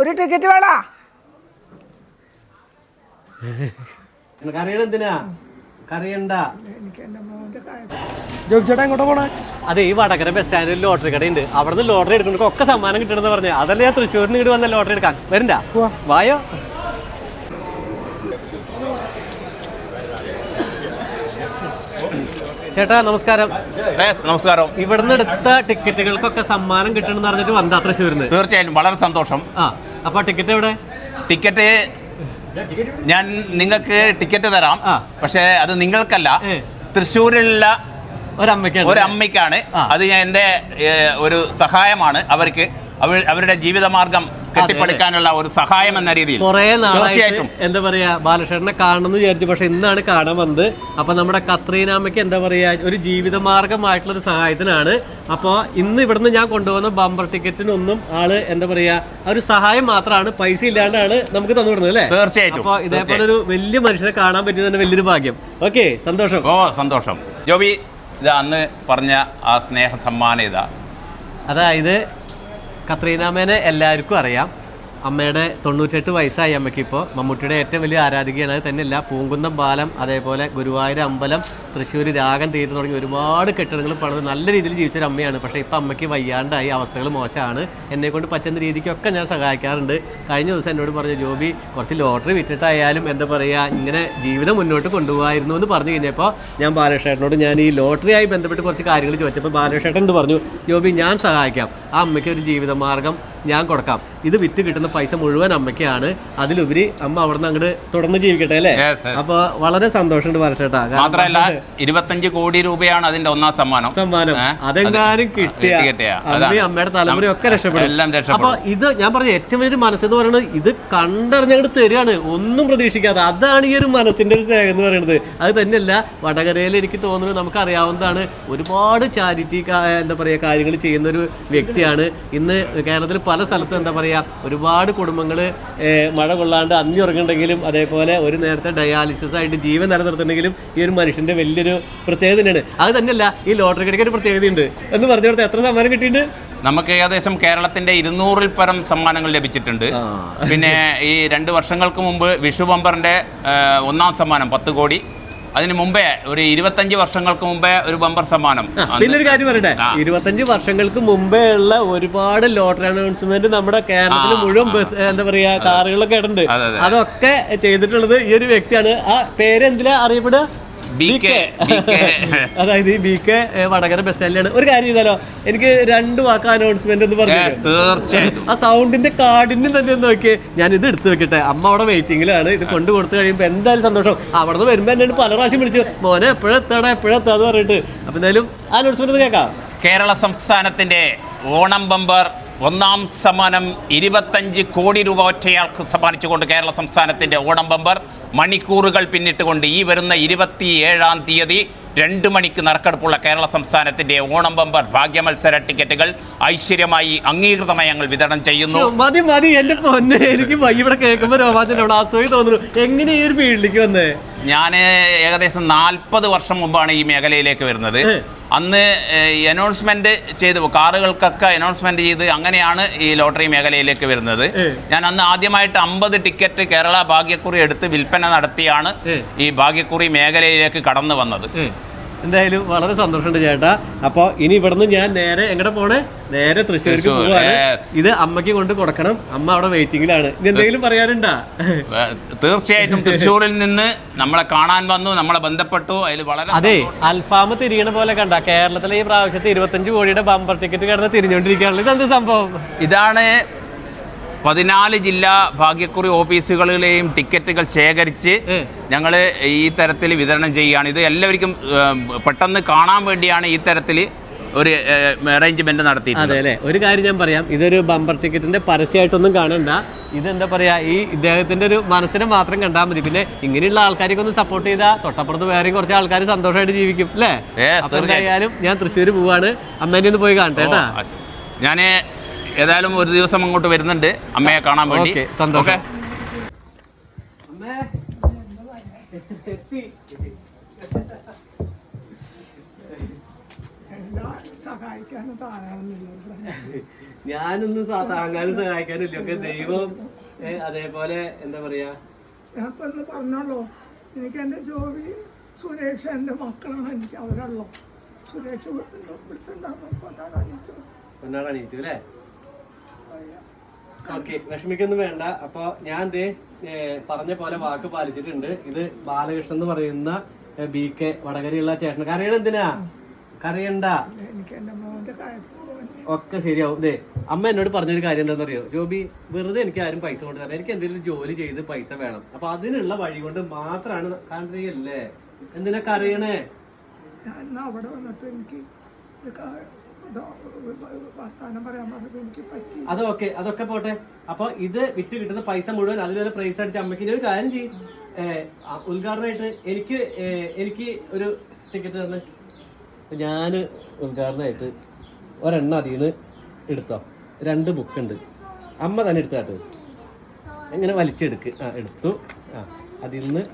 ഒരു ടിക്കറ്റ് വേണോ? കറിയണ്ട ജോബിച്ചേട്ടാ എങ്ങോട്ടാ പോണേ? അതെ ഈ വടകര ബസ് സ്റ്റാൻഡിൽ ലോട്ടറി കടയുണ്ട്. അവിടെ നിന്ന് ലോട്ടറി എടുക്കുന്നത് ഒക്കെ സമ്മാനം കിട്ടണമെന്ന് പറഞ്ഞു. അതല്ല ഞാൻ തൃശ്ശൂരിൽ നിന്ന് ഇങ്ങോട്ട് വന്ന ലോട്ടറി എടുക്കാൻ? വരണ്ട. വായോ. ചേട്ടാ നമസ്കാരം. നമസ്കാരം. ഇവിടുന്ന് എടുത്ത ടിക്കറ്റുകൾക്കൊക്കെ സമ്മാനം കിട്ടണമെന്ന് പറഞ്ഞിട്ട് വന്നാ തൃശ്ശൂരിന്ന്. തീർച്ചയായും. വളരെ സന്തോഷം. ആ. അപ്പൊ ടിക്കറ്റ് എവിടെ? ടിക്കറ്റ് ഞാൻ നിങ്ങൾക്ക് ടിക്കറ്റ് തരാം. പക്ഷെ അത് നിങ്ങൾക്കല്ല. തൃശ്ശൂരിലുള്ള ഒരമ്മയ്ക്കാണ്. അത് ഞാൻ എന്റെ ഒരു സഹായമാണ് അവർക്ക്. അവർ അവരുടെ ജീവിതമാർഗം കെട്ടിപ്പടുക്കാനുള്ള ഒരു സഹായം എന്ന രീതിയിൽ. കുറെ നാളായിട്ട് എന്താ പറയാ ബാലകൃഷ്ണനെ കാണണം എന്ന് വിചാരിച്ചു. പക്ഷെ ഇന്നാണ് കാണാൻ വന്നത്. അപ്പൊ നമ്മുടെ കത്രീനാമയ്ക്ക് എന്താ പറയാ ഒരു ജീവിതമാർഗമായിട്ടുള്ള ഒരു സഹായത്തിനാണ്. അപ്പോൾ ഇന്ന് ഇവിടുന്ന് ഞാൻ കൊണ്ടുപോകുന്ന ബമ്പർ ടിക്കറ്റിനൊന്നും ആൾ എന്താ പറയാ ഒരു സഹായം മാത്രമാണ് പൈസ ഇല്ലാണ്ടാണ് നമുക്ക് തന്നു വിടുന്നത് അല്ലേ? തീർച്ചയായിട്ടും അപ്പൊ ഇതേപോലെ ഒരു വലിയ മനുഷ്യനെ കാണാൻ പറ്റിയത് തന്നെ വലിയൊരു ഭാഗ്യം. ഓക്കെ സന്തോഷം. ഓ സന്തോഷം. ജോബി ഇത് അന്ന് പറഞ്ഞ ആ സ്നേഹ സമ്മാനം ഇതാ. അതായത് കത്രീനാമേനെ എല്ലാവർക്കും അറിയാം. അമ്മയുടെ തൊണ്ണൂറ്റെട്ട് വയസ്സായി അമ്മയ്ക്ക് ഇപ്പോൾ. മമ്മൂട്ടിയുടെ ഏറ്റവും വലിയ ആരാധികയാണ്. അത് തന്നെയല്ല പൂങ്കുന്നം പാലം അതേപോലെ ഗുരുവായൂർ അമ്പലം തൃശ്ശൂർ രാഗം തീർന്നു തുടങ്ങി ഒരുപാട് കെട്ടിടങ്ങൾ പണിത് നല്ല രീതിയിൽ ജീവിച്ചൊരു അമ്മയാണ്. പക്ഷേ ഇപ്പം അമ്മയ്ക്ക് വയ്യാണ്ടായി അവസ്ഥകൾ മോശമാണ്. എന്നെക്കൊണ്ട് പറ്റുന്ന രീതിക്കൊക്കെ ഞാൻ സഹായിക്കാറുണ്ട്. കഴിഞ്ഞ ദിവസം എന്നോട് പറഞ്ഞു ജോബി കുറച്ച് ലോട്ടറി വിറ്റിട്ടായാലും എന്താ പറയുക ഇങ്ങനെ ജീവിതം മുന്നോട്ട് കൊണ്ടുപോകായിരുന്നു എന്ന് പറഞ്ഞു കഴിഞ്ഞപ്പോൾ ഞാൻ ബാലകൃഷ്ണേട്ടനോട് ഞാൻ ഈ ലോട്ടറിയായി ബന്ധപ്പെട്ട് കുറച്ച് കാര്യങ്ങൾ ചോദിച്ചപ്പോൾ ബാലകൃഷ്ണേട്ടൻ പറഞ്ഞു ജോബി ഞാൻ സഹായിക്കാം. ആ അമ്മയ്ക്ക് ഒരു ജീവിതമാർഗം ഞാൻ കൊടുക്കാം. ഇത് വിറ്റ് കിട്ടുന്ന പൈസ മുഴുവൻ അമ്മയ്ക്കാണ്. അതിലുപരി അമ്മ അവിടെ നിന്ന് അങ്ങോട്ട് തുടർന്ന് ജീവിക്കട്ടെ അല്ലേ. അപ്പൊ വളരെ സന്തോഷമുണ്ട് കാരണം മാത്രമല്ല ഇരുപത്തഞ്ച് കോടി രൂപയാണ് അതിന്റെ ഒന്നാം സമ്മാനം. സമ്മാനം. അതെങ്ങാനും കിട്ടിയ. അമ്മയും. അമ്മയുടെ തലമുറയും ഒക്കെ രക്ഷപ്പെടും. അപ്പൊ ഇത് ഞാൻ പറഞ്ഞ ഏറ്റവും വലിയൊരു മനസ്സെന്ന് പറയുന്നത് ഇത് കണ്ടറിഞ്ഞങ്ങോട്ട് തരികയാണ്. ഒന്നും പ്രതീക്ഷിക്കാതെ. അതാണ് ഈ ഒരു മനസ്സിന്റെ ഒരു സ്നേഹം എന്ന് പറയുന്നത്. അത് തന്നെയല്ല വടകരയിൽ എനിക്ക് തോന്നുന്നത് നമുക്ക് അറിയാവുന്നതാണ് ഒരുപാട് ചാരിറ്റി എന്താ പറയുക കാര്യങ്ങൾ ചെയ്യുന്ന ഒരു വ്യക്തിയാണ്. ഇന്ന് കേരളത്തിൽ പല സ്ഥലത്തും എന്താ പറയുക ഒരുപാട് കുടുംബങ്ങൾ മഴ കൊള്ളാണ്ട് അഞ്ഞുറങ്ങുണ്ടെങ്കിലും അതേപോലെ ഒരു നേരത്തെ ഡയാലിസിസ് ആയിട്ട് ജീവൻ നിലനിർത്തുന്നെങ്കിലും ഈ ഒരു മനുഷ്യന്റെ വലിയൊരു പ്രത്യേകത തന്നെയാണ് അത് തന്നെയല്ല ഈ ലോട്ടറി കടയ്ക്ക് ഒരു പ്രത്യേകതയുണ്ട്. എന്ന് പറഞ്ഞു കൊടുത്ത് എത്ര സമ്മാനം കിട്ടിയിട്ടുണ്ട്? നമുക്ക് ഏകദേശം കേരളത്തിന്റെ ഇരുന്നൂറിൽ പരം സമ്മാനങ്ങൾ ലഭിച്ചിട്ടുണ്ട്. പിന്നെ ഈ രണ്ട് വർഷങ്ങൾക്ക് മുമ്പ് വിഷു ബമ്പറിന്റെ ഒന്നാം സമ്മാനം പത്ത് കോടി. അതിന് മുമ്പേ ഒരു ഇരുപത്തഞ്ച് വർഷങ്ങൾക്ക് മുമ്പേ ഒരു ബമ്പർ സമ്മാനം പിന്നെ ഒരു കാര്യം പറയട്ടെ. ഇരുപത്തഞ്ച് വർഷങ്ങൾക്ക് മുമ്പേ ഉള്ള ഒരുപാട് ലോട്ടറി അനൗൺസ്മെന്റ് നമ്മുടെ കേരളത്തിൽ മുഴുവൻ ബസ് എന്താ പറയാ കാറുകളൊക്കെ ഇടുന്നുണ്ട് അതെ. അതൊക്കെ ചെയ്തിട്ടുള്ളത് ഈ ഒരു വ്യക്തിയാണ്. ആ പേര് എന്തിനാ അറിയപ്പെടുക? അതായത് ഈ ബി കെ വടകര ബസ് സ്റ്റാൻഡിലാണ് ഒരു കാര്യം ചെയ്താലോ? എനിക്ക് രണ്ട് വാക്ക് അനൗൺസ്മെന്റ് എന്ന് ഏ, പറഞ്ഞു തീർച്ചയായിട്ടും ആ സൗണ്ടിന്റെ കാർഡിനും തന്നെ ഒന്ന് നോക്കിയേ. ഞാൻ ഇത് എടുത്തു വെക്കട്ടെ. അമ്മ അവിടെ വെയിറ്റിംഗിലാണ് ഇത് കൊണ്ടു കൊടുത്തു കഴിയുമ്പോൾ എന്തായാലും സന്തോഷം. അവിടെ നിന്ന് വരുമ്പോൾ എന്നോട് പല പ്രാവശ്യം വിളിച്ചു. മോനെ എപ്പോഴെത്താടാ എപ്പോഴെത്താന്ന് പറഞ്ഞിട്ട്. അപ്പൊ എന്തായാലും അനൗൺസ്മെന്റ് കേൾക്കാം. കേരള സംസ്ഥാനത്തിന്റെ ഓണം ബമ്പർ ഒന്നാം സമ്മാനം ഇരുപത്തഞ്ച് കോടി രൂപ ഒറ്റയാൾക്ക് സമ്മാനിച്ചുകൊണ്ട് കേരള സംസ്ഥാനത്തിന്റെ ഓണം ബമ്പർ മണിക്കൂറുകൾ പിന്നിട്ടുകൊണ്ട് ഈ വരുന്ന ഇരുപത്തി ഏഴാം തീയതി രണ്ട് മണിക്ക് നറുക്കെടുപ്പുള്ള കേരള സംസ്ഥാനത്തിന്റെ ഓണം ബമ്പർ ഭാഗ്യമത്സര ടിക്കറ്റുകൾ ഐശ്വര്യമായി അംഗീകൃതമായി ഞങ്ങൾ വിതരണം ചെയ്യുന്നു. മതി മതി എന്റെ പൊന്നെ എനിക്ക് ഇവിടെ കേൾക്കുമ്പോൾ രോമാഞ്ചനോട് അസൂയ തോന്നുന്നു. എങ്ങനെ ഈ ഒരു ഫീൽഡിലേക്ക് വന്നേ? ഞാൻ ഏകദേശം നാൽപ്പത് വർഷം മുമ്പാണ് ഈ മേഖലയിലേക്ക് വരുന്നത്. അന്ന് അനൗൺസ്മെന്റ് ചെയ്ത്. കാറുകൾക്കൊക്കെ അനൗൺസ്മെന്റ് ചെയ്ത് അങ്ങനെയാണ് ഈ ലോട്ടറി മേഖലയിലേക്ക് വരുന്നത്. ഞാൻ അന്ന് ആദ്യമായിട്ട് അമ്പത് ടിക്കറ്റ് കേരള ഭാഗ്യക്കുറി എടുത്ത് വിൽപ്പന നടത്തിയാണ് ഈ ഭാഗ്യക്കുറി മേഖലയിലേക്ക് കടന്നു വന്നത്. എന്തായാലും വളരെ സന്തോഷമുണ്ട് ചേട്ടാ. അപ്പൊ ഇനി ഇവിടുന്ന് ഞാൻ നേരെ എങ്ങടെ പോണേ? നേരെ തൃശ്ശൂർക്ക് തൃശ്ശൂർ, പോവാണ്. Yes. ഇത് അമ്മയ്ക്ക് കൊണ്ട് കൊടുക്കണം. അമ്മ അവിടെ വെയിറ്റിംഗിലാണ് ഇനി എന്തെങ്കിലും പറയാനുണ്ടാ? തീർച്ചയായിട്ടും തൃശ്ശൂരിൽ നിന്ന് നമ്മളെ കാണാൻ വന്നു നമ്മളെ ബന്ധപ്പെട്ടു. അതിൽ വളരെ അതെ. അൽഫാമ് തിരിയണ പോലെ കണ്ട. കേരളത്തിലെ ഈ പ്രാവശ്യത്തെ ഇരുപത്തഞ്ച് കോടിയുടെ ബമ്പർ ടിക്കറ്റ് കിടന്ന് തിരിഞ്ഞുകൊണ്ടിരിക്കുകയാണല്ലോ ഇതെന്ത് സംഭവം? ഇതാണ് പതിനാല് ജില്ലാ ഭാഗ്യക്കുറി ഓഫീസുകളിലെയും ടിക്കറ്റുകൾ ശേഖരിച്ച്. ഞങ്ങൾ ഈ തരത്തിൽ വിതരണം ചെയ്യുകയാണ്. ഇത് എല്ലാവർക്കും പെട്ടെന്ന് കാണാൻ വേണ്ടിയാണ് ഈ തരത്തിൽ ഒരു അറേഞ്ച്മെന്റ് നടത്തി അതെ അല്ലേ? ഒരു കാര്യം ഞാൻ പറയാം. ഇതൊരു ബമ്പർ ടിക്കറ്റിന്റെ പരസ്യമായിട്ടൊന്നും കാണണ്ട. ഇതെന്താ പറയാ? ഈ ഇദ്ദേഹത്തിന്റെ ഒരു മനസ്സിനെ മാത്രം കണ്ടാൽ മതി. പിന്നെ ഇങ്ങനെയുള്ള ആൾക്കാരൊക്കെ ഒന്ന് സപ്പോർട്ട് ചെയ്താൽ തൊട്ടപ്പുറത്ത് വേറെയും കുറച്ച് ആൾക്കാർ സന്തോഷമായിട്ട് ജീവിക്കും അല്ലേ? അപ്പൊ എന്തായാലും ഞാൻ തൃശ്ശൂർ പോവാണ്. അമ്മേനെ ഒന്ന് പോയി കാണട്ടെ കേട്ടാ. ഞാൻ ഏതായാലും ഒരു ദിവസം അങ്ങോട്ട് വരുന്നുണ്ട്. അമ്മയെ കാണാൻ വേണ്ടി. ഓക്കെ സന്തോഷം. ഞാനൊന്നും താങ്ങാനും സഹായിക്കാനും ഇല്ല ഒക്കെ ദൈവം അതേപോലെ എന്താ പറയാ? ഞാൻ പറഞ്ഞല്ലോ എനിക്ക് എന്റെ ജോലി സുരേഷ് എന്റെ മക്കളാണ്. എനിക്ക് അവരുള്ളൂ സുരേഷ് ഞാൻ അറിയിച്ചത് പൊന്നാട് അണിയിച്ചു അല്ലേ? ഓക്കെ വിഷമിക്കൊന്നും വേണ്ട. അപ്പൊ ഞാൻ ദേ പറഞ്ഞ പോലെ വാക്ക് പാലിച്ചിട്ടുണ്ട്. ഇത് ബാലകൃഷ്ണൻ എന്ന് പറയുന്ന ബി കെ വടകരയുള്ള ചേട്ടൻ. കരയണ എന്തിനാ? കരയണ്ട. ഒക്കെ ശരിയാവും. ദേ അമ്മ എന്നോട് പറഞ്ഞൊരു കാര്യം എന്താണെന്ന് അറിയോ ജോബി വെറുതെ എനിക്ക് ആരും പൈസ കൊണ്ട് തരാം എനിക്ക് എന്തെങ്കിലും ജോലി ചെയ്ത് പൈസ വേണം. അപ്പൊ അതിനുള്ള വഴി കൊണ്ട് മാത്രമാണ് കാണിയല്ലേ എന്തിനാ കരയണേ? അവിടെ വന്നിട്ട് എനിക്ക് അതൊക്കെ അതൊക്കെ പോട്ടെ. അപ്പൊ ഇത് വിറ്റ് കിട്ടുന്ന പൈസ മുഴുവൻ അതിലൊരു പ്രൈസ് അടിച്ച് അമ്മയ്ക്ക് ഒരു കാര്യം ചെയ്യും. ഉദ്ഘാടനമായിട്ട് എനിക്ക് എനിക്ക് ഒരു ടിക്കറ്റ് തന്നെ. ഞാൻ ഉദ്ഘാടനമായിട്ട് ഒരെണ്ണം അതിൽ നിന്ന് എടുത്തോ. രണ്ട് ബുക്ക് ഉണ്ട്. അമ്മ തന്നെ എടുത്താട്ട് എങ്ങനെ വലിച്ചെടുക്ക്. ആ എടുത്തു. ആ അതിൽ നിന്ന്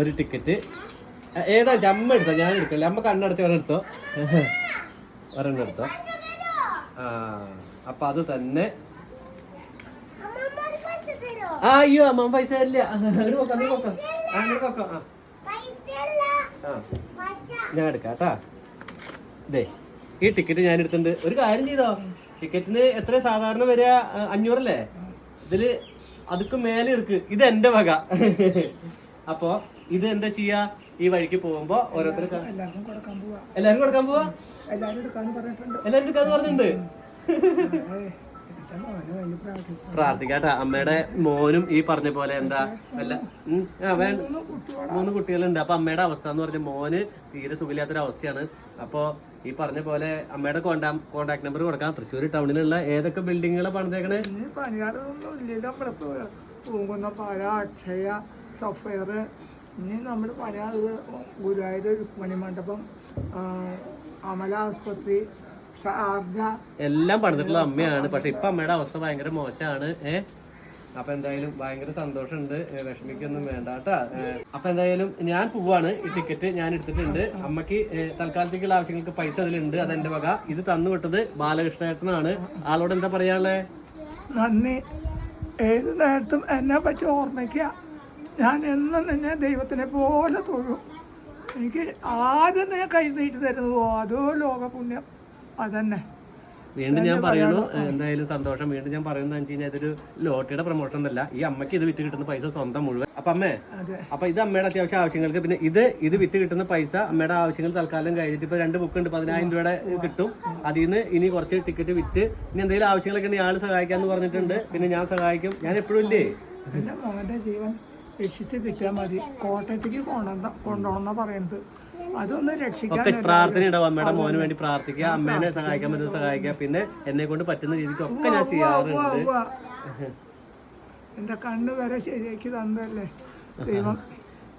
ഒരു ടിക്കറ്റ് ഏതാ അമ്മ എടുത്തോ? ഞാൻ എടുക്കല്ലേ അമ്മ കണ്ണടച്ച് ഒരെടുത്തോ ഒരെണ്ണം എടുത്തോ ആ അപ്പൊ അത് തന്നെ. അയ്യോ അമ്മ പൈസ തരില്ല. അങ്ങോട്ട് പോക്കാം അങ്ങോട്ട് പോക്കാം. അങ്ങോട്ട് പോക്കാം ആ. ഞാൻ എടുക്കാം കേട്ടാ. ഇതേ ഈ ടിക്കറ്റ് ഞാൻ എടുത്തിട്ടുണ്ട്. ഒരു കാര്യം ചെയ്തോ? ടിക്കറ്റിന് എത്ര സാധാരണ വരിക? അഞ്ഞൂറല്ലേ? ഇതിൽ അതുക്ക് മേലെ ഇർക്ക് ഇത് എന്റെ വക. അപ്പോ ഇത് എന്താ ചെയ്യാ? ഈ വഴിക്ക് പോകുമ്പോ ഓരോരുത്തർ എല്ലാവർക്കും കൊടുക്കാൻ പോവാ. എല്ലാരും കൊടുക്കാൻ പോവാ? എടുക്കാന്ന് പറഞ്ഞിട്ടുണ്ട്. എല്ലാരും എടുക്കാന്ന് പറഞ്ഞിട്ടുണ്ട്. പ്രാർത്ഥിക്കാട്ടാ. അമ്മയുടെ മോനും ഈ പറഞ്ഞ പോലെ എന്താ? വല്ല മൂന്ന് കുട്ടികളുണ്ട്. അപ്പൊ അമ്മയുടെ അവസ്ഥ എന്ന് പറഞ്ഞ മോന് തീരെ സുഖമില്ലാത്തൊരു അവസ്ഥയാണ് അപ്പൊ ഈ പറഞ്ഞ പോലെ അമ്മയുടെ കോണ്ടാക്ട് കോണ്ടാക്ട് നമ്പർ കൊടുക്കാം. തൃശ്ശൂർ ടൗണിലുള്ള ഏതൊക്കെ ബിൽഡിങ്ങുകളെ പണിതേക്കണേ? ഇല്ലല്ലോ പൂങ്കുന്ന പാല അക്ഷയ സഫയർ ഇനി നമ്മൾ പറയാനുള്ളത് ഗുരുവായൂർ രുക്മണി മണ്ഡപം ആ, അമല ആസ്പത്രി ഷാർജ എല്ലാം പണിതിട്ടുള്ള അമ്മയാണ്. പക്ഷെ ഇപ്പൊ അമ്മയുടെ അവസ്ഥ ഭയങ്കര മോശമാണ്. ഏ? അപ്പൊ എന്തായാലും ഭയങ്കര സന്തോഷമുണ്ട്. വിഷമിക്കൊന്നും വേണ്ട കേട്ടാ. അപ്പൊ എന്തായാലും ഞാൻ പോവാണ്. ഈ ടിക്കറ്റ് ഞാൻ എടുത്തിട്ടുണ്ട്. അമ്മയ്ക്ക് തൽക്കാലത്തേക്കുള്ള ആവശ്യങ്ങൾക്ക് പൈസ അതിലുണ്ട്. അതെന്റെ വക. ഇത് തന്നു വിട്ടത് ബാലകൃഷ്ണേട്ടനാണ്. ആളോട് എന്താ പറയാനുള്ളത് നന്ദി. ഏത് നേരത്തും എന്നെ പറ്റി ഓർമ്മിക്കുക. ഞാൻ എന്നും നിന്നെ ദൈവത്തിനെ പോലെ തൊഴും എനിക്ക് ആദ്യം ഞാൻ കൈ നീട്ടി അതോ അതോ ലോകപുണ്യം. അതന്നെ. വീണ്ടും ഞാൻ പറയണു എന്തായാലും സന്തോഷം. വീണ്ടും ഞാൻ പറയുന്നത് വെച്ച് കഴിഞ്ഞാൽ ഇതൊരു ലോട്ടറിയുടെ പ്രൊമോഷൻ അല്ല ഈ അമ്മയ്ക്ക് ഇത് വിറ്റ് കിട്ടുന്ന പൈസ സ്വന്തം മുഴുവൻ. അപ്പൊ അമ്മേ അപ്പൊ ഇത് അമ്മയുടെ അത്യാവശ്യ ആവശ്യങ്ങൾക്ക് പിന്നെ ഇത് ഇത് വിറ്റ് കിട്ടുന്ന പൈസ അമ്മയുടെ ആവശ്യങ്ങൾ തൽക്കാലം കഴിഞ്ഞിട്ട് ഇപ്പൊ രണ്ട് ബുക്ക് ഉണ്ട് പതിനായിരം രൂപയുടെ കിട്ടും. അതിൽ നിന്ന് ഇനി കുറച്ച് ടിക്കറ്റ് വിറ്റ് ഇനി എന്തെങ്കിലും ആവശ്യങ്ങളൊക്കെ ഉണ്ടെങ്കിൽ ആൾ സഹായിക്കാന്ന് പറഞ്ഞിട്ടുണ്ട്. പിന്നെ ഞാൻ സഹായിക്കും. ഞാൻ എപ്പോഴും ഇല്ലേ? ജീവൻ രക്ഷിച്ച് കിട്ടിയാൽ മതി. കോട്ടയത്തേക്ക് കൊണ്ടുവന്ന കൊണ്ടുപോകണമെന്നാണ് പറയുന്നത്. അതൊന്ന് രക്ഷിക്കാൻ ഒക്കെ പ്രാർത്ഥന ഉണ്ടാവും അമ്മയുടെ മോന് വേണ്ടി പ്രാർത്ഥിക്കുക. അമ്മേനെ സഹായിക്കാൻ പറ്റുന്ന സഹായിക്കുക. പിന്നെ എന്നെ കൊണ്ട് പറ്റുന്ന രീതിക്ക് ഒക്കെ ഞാൻ ചെയ്യാറുണ്ട്. എന്റെ കണ്ണ് വരെ ശരിയാക്കി തന്നല്ലേ ദൈവം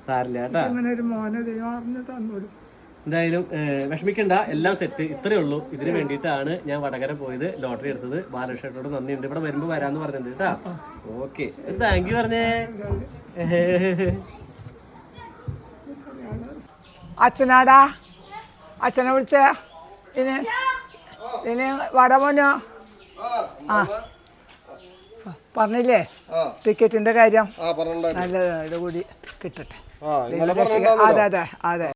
സാരില്ല കേട്ടാ. അങ്ങനെ ഒരു മോനെ ദൈവം അറിഞ്ഞ് തന്നോളൂ എന്തായാലും ഏഹ്, വിഷമിക്കണ്ട. എല്ലാം സെറ്റ് ഇത്രയേ ഉള്ളൂ. ഇതിന് വേണ്ടിയിട്ടാണ് ഞാൻ വടകര പോയത്. ലോട്ടറി എടുത്തത്. ബാലകൃഷ്ണനോട് നന്ദിയുണ്ട്. ഇവിടെ വരുമ്പോൾ വരാന്ന് പറഞ്ഞിട്ടുണ്ട് കേട്ടാ. ഓക്കെ താങ്ക് യു പറഞ്ഞേ. അച്ഛനാടാ? അച്ഛനെ വിളിച്ച. ഇനി ഇനി വടമോനോ ആ. പറഞ്ഞില്ലേ? ടിക്കറ്റിന്റെ കാര്യം? നല്ല ഇത് കൂടി കിട്ടട്ടെ. അതെ അതെ അതെ.